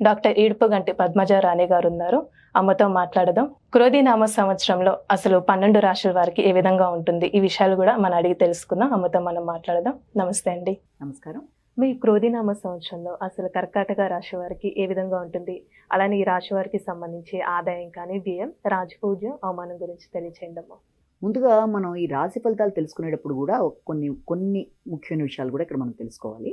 Doctor Edupuganti Padmaja రాణి గారు ఉన్నారు అమ్మతో మాట్లాడదాం. క్రోధినామ సంవత్సరంలో అసలు పన్నెండు రాశుల వారికి ఏ విధంగా ఉంటుంది? ఈ విషయాలు కూడా మనం అడిగి తెలుసుకుందాం. అమ్మతో మనం మాట్లాడదాం. నమస్తే అండి. నమస్కారం. మీ క్రోధినామ సంవత్సరంలో అసలు కర్కాటక రాశి వారికి ఏ విధంగా ఉంటుంది? అలానే ఈ రాశి వారికి సంబంధించి ఆదాయం కానీ వ్యయం రాజపూజ్యం అవమానం గురించి తెలియచేయండి అమ్మా ముందుగా మనం ఈ రాశి ఫలితాలు తెలుసుకునేటప్పుడు కూడా కొన్ని కొన్ని ముఖ్యమైన విషయాలు కూడా ఇక్కడ మనం తెలుసుకోవాలి.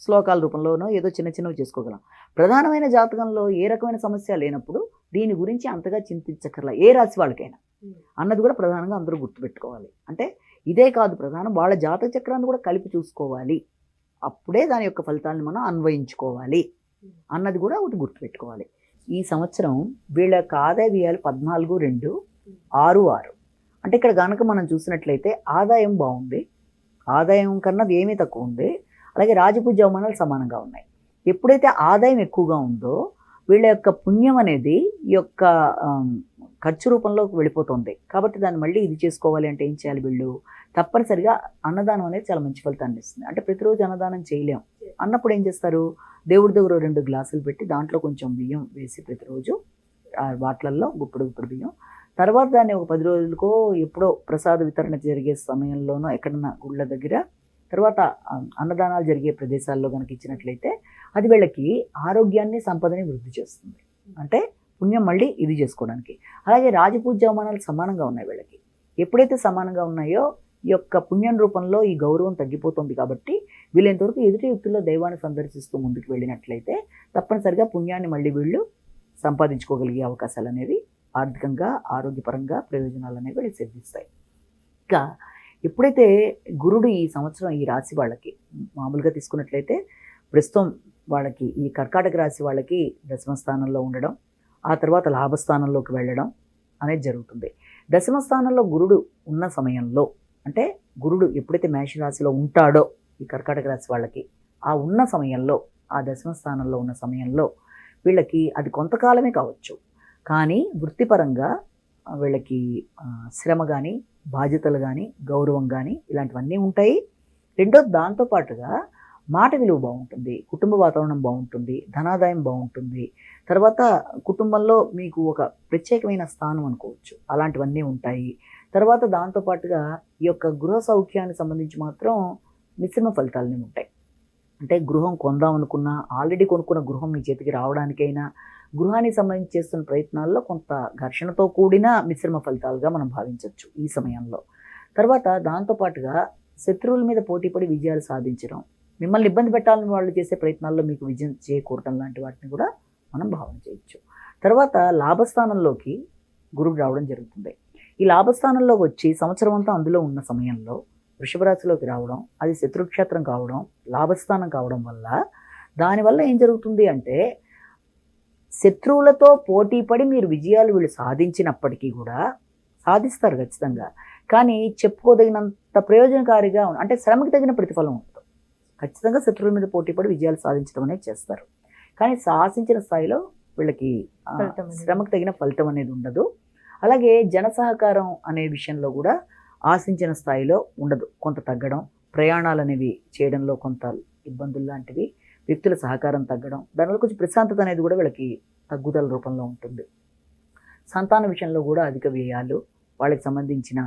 శ్లోకాల రూపంలోనో ఏదో చిన్న చిన్నవి చేసుకోగలం. ప్రధానమైన జాతకంలో ఏ రకమైన సమస్య లేనప్పుడు దీని గురించి అంతగా చింతించక్కర్లా ఏ రాశి వాళ్ళకైనా. అన్నది కూడా ప్రధానంగా అందరూ గుర్తుపెట్టుకోవాలి. అంటే ఇదే కాదు ప్రధానం వాళ్ళ జాతక చక్రాన్ని కూడా కలిపి చూసుకోవాలి. అప్పుడే దాని యొక్క ఫలితాలను మనం అన్వయించుకోవాలి. అన్నది కూడా ఒకటి గుర్తుపెట్టుకోవాలి. ఈ సంవత్సరం వీళ్ళ యొక్క ఆదాయ వ్యయాలు పద్నాలుగు రెండు ఆరు ఆరు. అంటే ఇక్కడ కనుక మనం చూసినట్లయితే ఆదాయం బాగుంది. ఆదాయం కన్నా ఏమీ తక్కువ ఉంది. అలాగే రాజపూజ అవమానాలు సమానంగా ఉన్నాయి. ఎప్పుడైతే ఆదాయం ఎక్కువగా ఉందో వీళ్ళ యొక్క పుణ్యం అనేది ఈ యొక్క ఖర్చు రూపంలోకి వెళ్ళిపోతుంది. కాబట్టి దాన్ని మళ్ళీ ఇది చేసుకోవాలి అంటే ఏం చేయాలి వీళ్ళు? తప్పనిసరిగా అన్నదానం అనేది చాలా మంచి ఫలితాన్ని ఇస్తుంది అంటే ప్రతిరోజు అన్నదానం చేయలేం. అన్నప్పుడు ఏం చేస్తారు? దేవుడి దగ్గర రెండు గ్లాసులు పెట్టి దాంట్లో కొంచెం బియ్యం వేసి ప్రతిరోజు వాట్లల్లో గుప్పుడు గుప్పుడు బియ్యం. తర్వాత దాన్ని ఒక పది రోజులకో ఎప్పుడో ప్రసాద వితరణ జరిగే సమయంలోనో ఎక్కడన్నా గుళ్ళ దగ్గర తర్వాత అన్నదానాలు జరిగే ప్రదేశాల్లో కనుక ఇచ్చినట్లయితే అది వీళ్ళకి ఆరోగ్యాన్ని సంపదని వృద్ధి చేస్తుంది. అంటే పుణ్యం మళ్ళీ ఇది చేసుకోవడానికి. అలాగే రాజపూజ అవమానాలు సమానంగా ఉన్నాయి వీళ్ళకి. ఎప్పుడైతే సమానంగా ఉన్నాయో ఈ యొక్క పుణ్యం రూపంలో ఈ గౌరవం తగ్గిపోతుంది కాబట్టి వీళ్ళంతవరకు ఎదుటి వ్యక్తుల్లో దైవాన్ని సందర్శిస్తూ ముందుకు వెళ్ళినట్లయితే తప్పనిసరిగా పుణ్యాన్ని మళ్ళీ వీళ్ళు సంపాదించుకోగలిగే అవకాశాలు అనేవి ఆర్థికంగా ఆరోగ్యపరంగా ప్రయోజనాలు అనేవి వీళ్ళు సిద్ధిస్తాయి. ఇంకా ఎప్పుడైతే గురుడు ఈ సంవత్సరం ఈ రాశి వాళ్ళకి మామూలుగా తీసుకున్నట్లయితే ప్రస్తుతం వాళ్ళకి ఈ కర్కాటక రాశి వాళ్ళకి దశమ స్థానంలో ఉండడం ఆ తర్వాత లాభస్థానంలోకి వెళ్ళడం అనేది జరుగుతుంది. దశమ స్థానంలో గురుడు ఉన్న సమయంలో అంటే గురుడు ఎప్పుడైతే మేషరాశిలో ఉంటాడో ఈ కర్కాటక రాశి వాళ్ళకి ఆ ఉన్న సమయంలో ఆ దశమ స్థానంలో ఉన్న సమయంలో వీళ్ళకి అది కొంతకాలమే కావచ్చు. కానీ వృత్తిపరంగా వీళ్ళకి శ్రమ కానీ బాధ్యతలు కానీ గౌరవం కానీ ఇలాంటివన్నీ ఉంటాయి. రెండోది దాంతోపాటుగా మాట విలువ బాగుంటుంది కుటుంబ వాతావరణం బాగుంటుంది ధనాదాయం బాగుంటుంది. తర్వాత కుటుంబంలో మీకు ఒక ప్రత్యేకమైన స్థానం అనుకోవచ్చు అలాంటివన్నీ ఉంటాయి. తర్వాత దాంతోపాటుగా ఈ యొక్క గృహ సౌఖ్యానికి సంబంధించి మాత్రం మిశ్రమ ఫలితాలనే ఉంటాయి. అంటే గృహం కొందాం అనుకున్నా ఆల్రెడీ కొనుక్కున్న గృహం మీ చేతికి రావడానికైనా గృహానికి సంబంధించి చేస్తున్న ప్రయత్నాల్లో కొంత ఘర్షణతో కూడిన మిశ్రమ ఫలితాలుగా మనం భావించవచ్చు ఈ సమయంలో. తర్వాత దాంతోపాటుగా శత్రువుల మీద పోటీపడి విజయాలు సాధించడం మిమ్మల్ని ఇబ్బంది పెట్టాలని వాళ్ళు చేసే ప్రయత్నాల్లో మీకు విజయం చేకూరటం లాంటి వాటిని కూడా మనం భావన చేయొచ్చు. తర్వాత లాభస్థానంలోకి గురువు రావడం జరుగుతుంది. ఈ లాభస్థానంలోకి వచ్చి సంవత్సరం అంతా అందులో ఉన్న సమయంలో వృషభరాశిలోకి రావడం అది శత్రుక్షేత్రం కావడం లాభస్థానం కావడం వల్ల దానివల్ల ఏం జరుగుతుంది అంటే శత్రువులతో పోటీ పడి మీరు విజయాలు వీళ్ళు సాధించినప్పటికీ కూడా సాధిస్తారు ఖచ్చితంగా. కానీ చెప్పుకోదగినంత ప్రయోజనకారిగా అంటే శ్రమకి తగిన ప్రతిఫలం ఉంటుంది ఖచ్చితంగా శత్రువుల మీద పోటీ పడి విజయాలు సాధించడం అనేది చేస్తారు. కానీ సాహసించిన స్థాయిలో వీళ్ళకి. శ్రమకు తగిన ఫలితం అనేది ఉండదు. అలాగే జన సహకారం అనే విషయంలో కూడా ఆశించిన స్థాయిలో ఉండదు. కొంత తగ్గడం ప్రయాణాలు అనేవి చేయడంలో కొంత ఇబ్బందులు లాంటివి వ్యక్తుల సహకారం తగ్గడం దానివల్ల కొంచెం ప్రశాంతత అనేది కూడా వీళ్ళకి తగ్గుదల రూపంలో ఉంటుంది. సంతాన విషయంలో కూడా అధిక వ్యయాలు వాళ్ళకి సంబంధించిన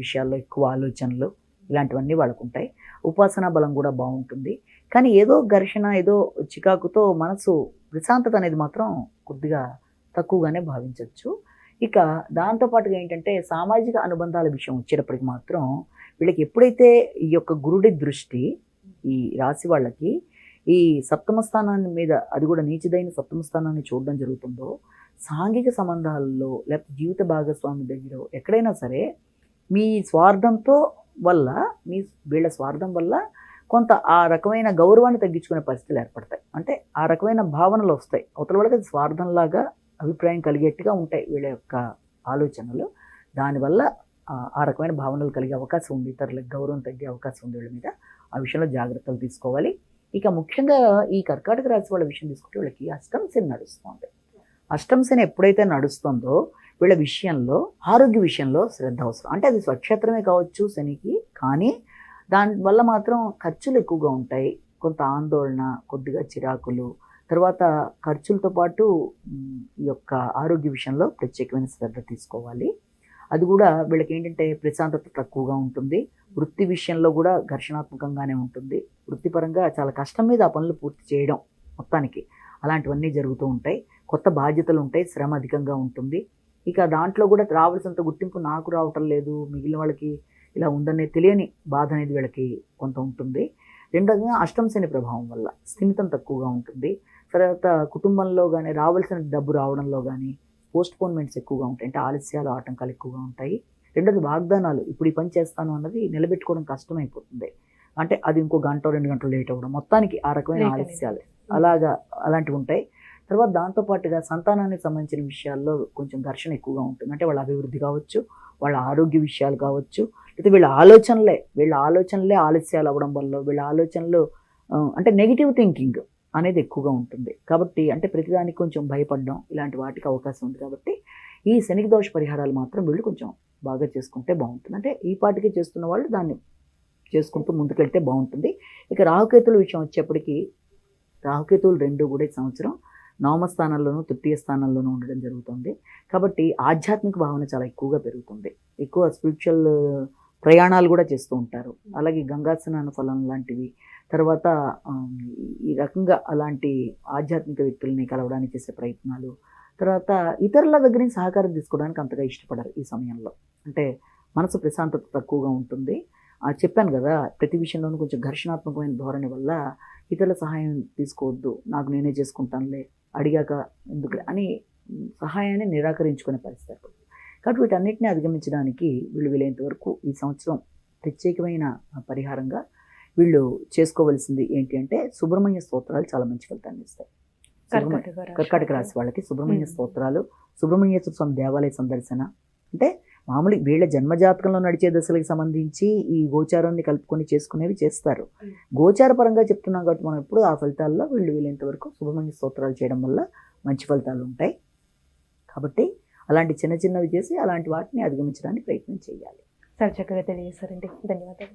విషయాల్లో ఎక్కువ ఆలోచనలు ఇలాంటివన్నీ వాళ్ళకు ఉంటాయి ఉపాసనా బలం కూడా బాగుంటుంది. కానీ ఏదో ఘర్షణ ఏదో చికాకుతో మనసు ప్రశాంతత అనేది మాత్రం కొద్దిగా తక్కువగానే భావించవచ్చు ఇక దాంతోపాటుగా ఏంటంటే సామాజిక అనుబంధాల విషయం వచ్చేటప్పటికి మాత్రం వీళ్ళకి ఎప్పుడైతే ఈ యొక్క గురుడి దృష్టి ఈ రాశి వాళ్ళకి ఈ సప్తమ స్థానాన్ని మీద అది కూడా నీచిదైన సప్తమ స్థానాన్ని చూడడం జరుగుతుందో సాంఘిక సంబంధాల్లో లేకపోతే జీవిత భాగస్వామి దగ్గర ఎక్కడైనా సరే మీ స్వార్థంతో వల్ల మీ వీళ్ళ స్వార్థం వల్ల కొంత ఆ రకమైన గౌరవాన్ని తగ్గించుకునే పరిస్థితులు ఏర్పడతాయి. అంటే ఆ రకమైన భావనలు వస్తాయి. అవతల వాళ్ళకి స్వార్థంలాగా అభిప్రాయం కలిగేట్టుగా ఉంటాయి వీళ్ళ యొక్క ఆలోచనలు. దానివల్ల ఆ రకమైన భావనలు కలిగే అవకాశం ఉంది ఇతరులకు గౌరవం తగ్గే అవకాశం ఉంది వీళ్ళ మీద. ఆ విషయంలో జాగ్రత్తలు తీసుకోవాలి. ఇక ముఖ్యంగా ఈ కర్కాటక రాశి వాళ్ళ విషయం తీసుకుంటే వీళ్ళకి అష్టం శని నడుస్తుంది. అష్టం శని ఎప్పుడైతే నడుస్తుందో వీళ్ళ విషయంలో ఆరోగ్య విషయంలో శ్రద్ధ అవసరం. అంటే అది స్వక్షేత్రమే కావచ్చు శనికి కానీ దానివల్ల మాత్రం ఖర్చులు ఎక్కువగా ఉంటాయి. కొంత ఆందోళన కొద్దిగా చిరాకులు తర్వాత ఖర్చులతో పాటు ఈ యొక్క ఆరోగ్య విషయంలో ప్రత్యేకమైన శ్రద్ధ తీసుకోవాలి. అది కూడా వీళ్ళకి ఏంటంటే ప్రశాంతత తక్కువగా ఉంటుంది. వృత్తి విషయంలో కూడా ఘర్షణాత్మకంగానే ఉంటుంది. వృత్తిపరంగా చాలా కష్టం మీద ఆ పనులు పూర్తి చేయడం మొత్తానికి అలాంటివన్నీ జరుగుతూ ఉంటాయి. కొత్త బాధ్యతలు ఉంటాయి శ్రమ అధికంగా ఉంటుంది. ఇక దాంట్లో కూడా రావాల్సినంత గుర్తింపు నాకు రావటం లేదు మిగిలిన వాళ్ళకి ఇలా ఉందనే తెలియని బాధ అనేది వీళ్ళకి కొంత ఉంటుంది. రెండోదిగా అష్టం శని ప్రభావం వల్ల స్థిమితం తక్కువగా ఉంటుంది. తర్వాత కుటుంబంలో కానీ రావాల్సిన డబ్బు రావడంలో కానీ పోస్ట్ పోన్మెంట్స్ ఎక్కువగా ఉంటాయి. అంటే ఆలస్యాలు ఆటంకాలు ఎక్కువగా ఉంటాయి. రెండోది వాగ్దానాలు. ఇప్పుడు ఈ పని చేస్తాను అన్నది నిలబెట్టుకోవడం కష్టమైపోతుంది. అంటే అది ఇంకో గంట రెండు గంటలు లేట్ అవ్వడం. మొత్తానికి ఆ రకమైన. ఆలస్యాలు. అలాగా అలాంటివి ఉంటాయి. తర్వాత దాంతోపాటుగా సంతానానికి సంబంధించిన విషయాల్లో కొంచెం ఘర్షణ ఎక్కువగా ఉంటుంది. అంటే వాళ్ళ అభివృద్ధి కావచ్చు వాళ్ళ ఆరోగ్య విషయాలు కావచ్చు లేదా వీళ్ళ ఆలోచనలే వీళ్ళ ఆలోచనలే ఆలస్యాలు అవ్వడం వల్ల వీళ్ళ ఆలోచనలు అంటే నెగిటివ్ థింకింగ్ అనేది ఎక్కువగా ఉంటుంది. కాబట్టి అంటే ప్రతిదానికి కొంచెం భయపడడం ఇలాంటి వాటికి అవకాశం ఉంది కాబట్టి ఈ శనికి దోష పరిహారాలు మాత్రం వీళ్ళు కొంచెం బాగా చేసుకుంటే బాగుంటుంది. అంటే ఈ పాటికి చేస్తున్న వాళ్ళు దాన్ని చేసుకుంటూ ముందుకెళ్తే బాగుంటుంది. ఇక రాహుకేతుల విషయం వచ్చేప్పటికీ రాహుకేతువులు రెండు కూడా ఈ సంవత్సరం నవమ స్థానంలోనూ తృతీయ స్థానంలోనూ ఉండడం జరుగుతుంది. కాబట్టి ఆధ్యాత్మిక భావన చాలా ఎక్కువగా పెరుగుతుంది. ఎక్కువ స్పిరిచువల్ ప్రయాణాలు కూడా చేస్తూ ఉంటారు. అలాగే గంగా స్నాన ఫలం లాంటివి తర్వాత ఈ రకంగా అలాంటి ఆధ్యాత్మిక వ్యక్తుల్ని కలవడానికి చేసే ప్రయత్నాలు. తర్వాత ఇతరుల దగ్గర నుంచి సహకారం తీసుకోవడానికి అంతగా ఇష్టపడరు ఈ సమయంలో. అంటే మనసు ప్రశాంతత తక్కువగా ఉంటుంది. చెప్పాను కదా ప్రతి విషయంలోనూ కొంచెం ఘర్షణాత్మకమైన ధోరణి వల్ల ఇతరుల సహాయం తీసుకోవద్దు నాకు నేనే చేసుకుంటానులే అడిగాక ఎందుకు అని సహాయాన్ని నిరాకరించుకునే పరిస్థితి కాబట్టి వీటన్నిటిని అధిగమించడానికి వీళ్ళు వీలైనంత వరకు ఈ సంవత్సరం ప్రత్యేకమైన పరిహారంగా వీళ్ళు చేసుకోవలసింది ఏంటి అంటే సుబ్రహ్మణ్య స్తోత్రాలు చాలా మంచి ఫలితాన్ని ఇస్తాయి కర్కాటక రాశి వాళ్ళకి సుబ్రహ్మణ్య. స్తోత్రాలు సుబ్రహ్మణ్యేశ్వర స్వామి దేవాలయ సందర్శన. అంటే మామూలు వీళ్ళ జన్మజాతకంలో నడిచే దశలకు సంబంధించి ఈ గోచారాన్ని కలుపుకొని చేసుకునేవి చేస్తారు. గోచార పరంగా చెప్తున్నాం కాబట్టి మనం ఎప్పుడు ఆ ఫలితాల్లో వీళ్ళు వీలైనంత వరకు సుబ్రహ్మణ్య స్తోత్రాలు చేయడం వల్ల మంచి ఫలితాలు ఉంటాయి. కాబట్టి అలాంటి చిన్న చిన్నవి చేసి అలాంటి వాటిని అధిగమించడానికి ప్రయత్నం చేయాలి. చాలా చక్కగా తెలియజేశారండి. ధన్యవాదాలు.